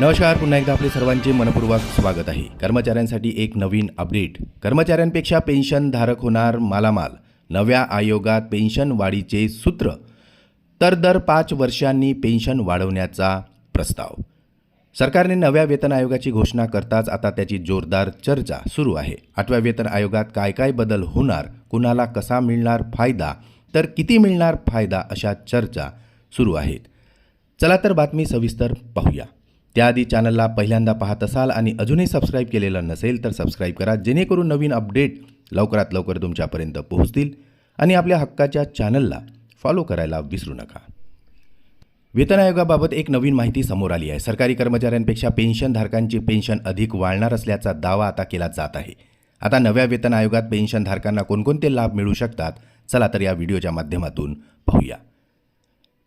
नमस्कार पुन्हा एकदा आपले सर्वांचे मनपूर्वक स्वागत आहे. कर्मचाऱ्यांसाठी एक नवीन अपडेट. कर्मचाऱ्यांपेक्षा पेन्शनधारक होणार मालामाल. नव्या आयोगात पेन्शन वाढीचे सूत्र. तर दर पाच वर्षांनी पेन्शन वाढवण्याचा प्रस्ताव. सरकारने नव्या वेतन आयोगाची घोषणा करताच आता त्याची जोरदार चर्चा सुरू आहे. आठव्या वेतन आयोगात काय काय बदल होणार? कुणाला कसा मिळणार फायदा? तर किती मिळणार फायदा अशा चर्चा सुरू आहेत. चला तर बातमी सविस्तर पाहूया. त्याआधी चॅनलला पहिल्यांदा पाहत असाल आणि अजूनही सबस्क्राईब केलेलं नसेल तर सबस्क्राईब करा जेणेकरून नवीन अपडेट लवकरात लवकर तुमच्यापर्यंत पोहोचतील आणि आपल्या हक्काच्या चॅनलला फॉलो करायला विसरू नका. वेतन आयोगाबाबत एक नवीन माहिती समोर आली आहे. सरकारी कर्मचाऱ्यांपेक्षा पेन्शनधारकांची पेन्शन अधिक वाढणार असल्याचा दावा आता केला जात आहे. आता नव्या वेतन आयोगात पेन्शनधारकांना कोणकोणते लाभ मिळू शकतात? चला तर या व्हिडिओच्या माध्यमातून पाहूया.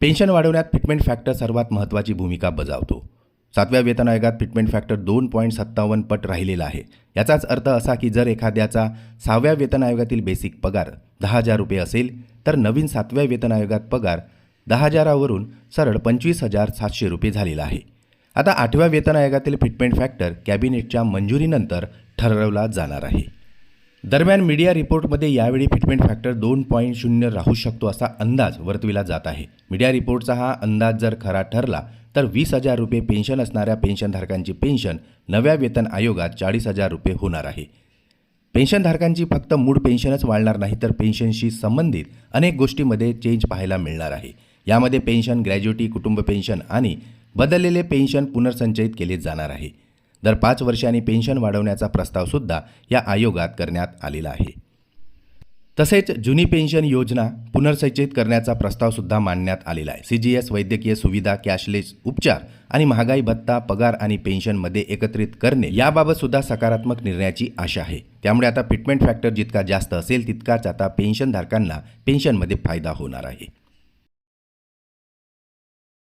पेन्शन वाढवण्यात फिटमेंट फॅक्टर सर्वात महत्त्वाची भूमिका बजावतो. सातव्या वेतन आयोगात फिटमेंट फॅक्टर दोन पॉईंट सत्तावन्न पट राहिलेला आहे. याचाच अर्थ असा की जर एखाद्याचा सहाव्या वेतन आयोगातील बेसिक पगार दहा हजार रुपये असेल तर नवीन सातव्या वेतन आयोगात पगार दहा हजारावरून सरळ पंचवीस हजार सातशे रुपये झालेला आहे. आता आठव्या वेतन आयोगातील फिटमेंट फॅक्टर कॅबिनेटच्या मंजुरीनंतर ठरवला जाणार आहे. दरम्यान मीडिया रिपोर्टमध्ये यावेळी फिटमेंट फॅक्टर दोन पॉईंट शून्य राहू शकतो असा अंदाज वर्तविला जात आहे. मीडिया रिपोर्टचा हा अंदाज जर खरा ठरला तर वीस हजार रुपये पेन्शन असणाऱ्या पेन्शनधारकांची पेन्शन नव्या वेतन आयोगात चाळीस हजार रुपये होणार आहे. पेन्शनधारकांची फक्त मूळ पेन्शनच वाढणार नाही तर पेन्शनशी संबंधित अनेक गोष्टीमध्ये चेंज पाहायला मिळणार आहे. यामध्ये पेन्शन ग्रॅज्युटी कुटुंब पेन्शन आणि बदललेले पेन्शन पुनर्संचयित केले जाणार आहे. दर पाच वर्षांनी पेन्शन वाढवण्याचा प्रस्तावसुद्धा या आयोगात करण्यात आलेला आहे. तसेच जुनी पेन्शन योजना पुनर्संचयित करण्याचा प्रस्तावसुद्धा मांडण्यात आलेला आहे. सी जी एस वैद्यकीय सुविधा कॅशलेस उपचार आणि महागाई भत्ता पगार आणि पेन्शनमध्ये एकत्रित करणे याबाबतसुद्धा सकारात्मक निर्णयाची आशा आहे. त्यामुळे आता फिटमेंट फॅक्टर जितका जास्त असेल तितकाच आता पेन्शनधारकांना पेन्शनमध्ये फायदा होणार आहे.